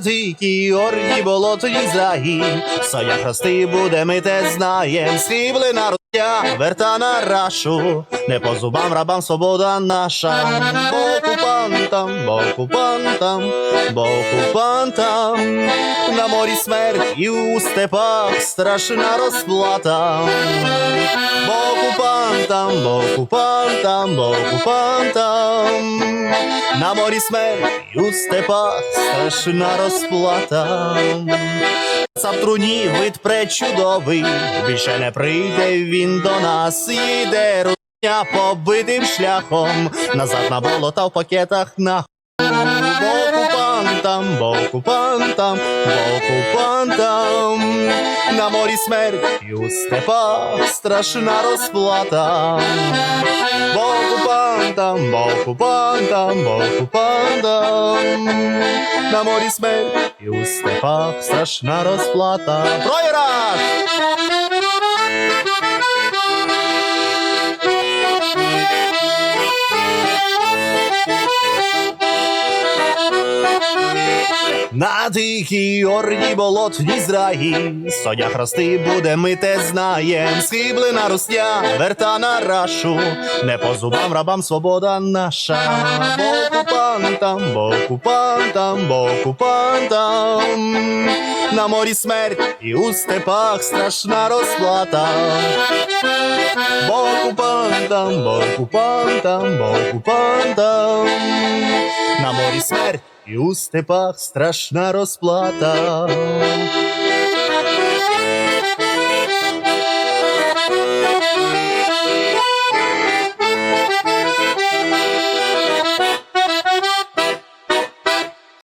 дикій орді болотній зраї, Соня хрости буде, ми те знаєм, сріблена рудя, верта на рашу, не по зубам рабам свобода наша, бо окупантам, бо окупантам, бо окупантам, на морі смерть і у степах страшна розплата. Бо окупантам, бо окупантам, бо окупантам, на морі смерть у степах страшна розплата. Са труні вид пречудовий, більше не прийде він до нас, їде рудня побитим шляхом, назад на болота в пакетах на окупантам, бо окупантам, бо окупантам, на морі смерть і у степах страшна розплата. Бо окупантам, бо окупантам, бо пандам. на морі смерть і у степах страшна розплата. Троєрак! На тихій орді в зраї, Соня хрости буде, ми те знаєм, схиблена русня, верта на рашу, не по зубам рабам свобода наша, бо окупантам, бо окупантам, бо окупантам, на морі смерть і у степах страшна розплата. Бо окупантам, бо окупантам, бо окупантам, на морі смерть і у степах страшна розплата.